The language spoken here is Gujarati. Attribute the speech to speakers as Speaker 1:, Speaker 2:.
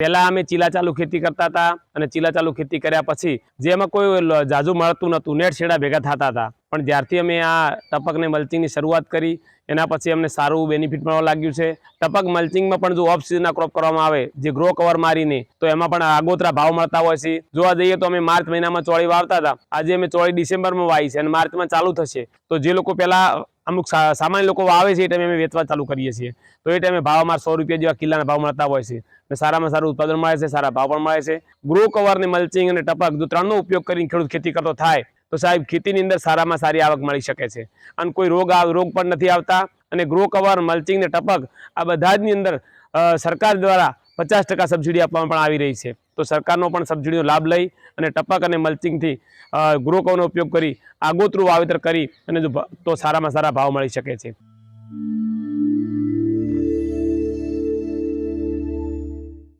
Speaker 1: પહેલા અમે ચીલા ચાલુ ખેતી કરતા હતા અને ચીલા ચાલુ ખેતી કર્યા પછી જે એમાં કોઈ જાજુ મળતું નહોતું, નેટ શેડા ભેગા થતા હતા. પણ જ્યારથી અમે આ ટપક ને મલ્ચિંગની શરૂઆત કરી, એના પછી અમને સારું બેનિફિટ મળવા લાગ્યું છે. ટપક મલ્ચિંગમાં પણ જો ઓફ સિઝનના ક્રોપ કરવામાં આવે, જે ગ્રો કવર મારીને, તો એમાં પણ આગોતરા ભાવ મળતા હોય છે. જોવા જઈએ તો અમે માર્ચ મહિનામાં ચોળી વાવતા હતા. આજે અમે ચોળી ડિસેમ્બરમાં વાવી છે અને માર્ચમાં ચાલુ થશે. તો જે લોકો પહેલા અમુક સામાન્ય લોકો વાવે છે એ ટાઈમે અમે વેચવા ચાલુ કરીએ છીએ. તો એ ટાઈમે ભાવ અમારા સો રૂપિયા જેવા કિલ્લાના ભાવ મળતા હોય છે. અને સારામાં સારું ઉત્પાદન મળે છે, સારા ભાવ પણ મળે છે. ગ્રો કવરને મલ્ચિંગ અને ટપક જો ત્રણનો ઉપયોગ કરીને ખેડૂત ખેતી કરતો થાય, તો સાહેબ ખેતીની અંદર સારામાં સારી આવક મળી શકે છે. અને કોઈ રોગ આવ- રોગ પણ નથી આવતા. અને ગ્રો કવર, મલ્ચિંગ ને ટપક આ બધા જની અંદર સરકાર દ્વારા પચાસ ટકા સબસિડી આપવામાં પણ આવી રહી છે. તો સરકારનો પણ સબસિડીનો લાભ લઈ અને ટપક અને મલ્ચિંગથી ગ્રો કવરનો ઉપયોગ કરી આગોતરું વાવેતર કરી અને તો સારામાં સારા ભાવ મળી શકે છે.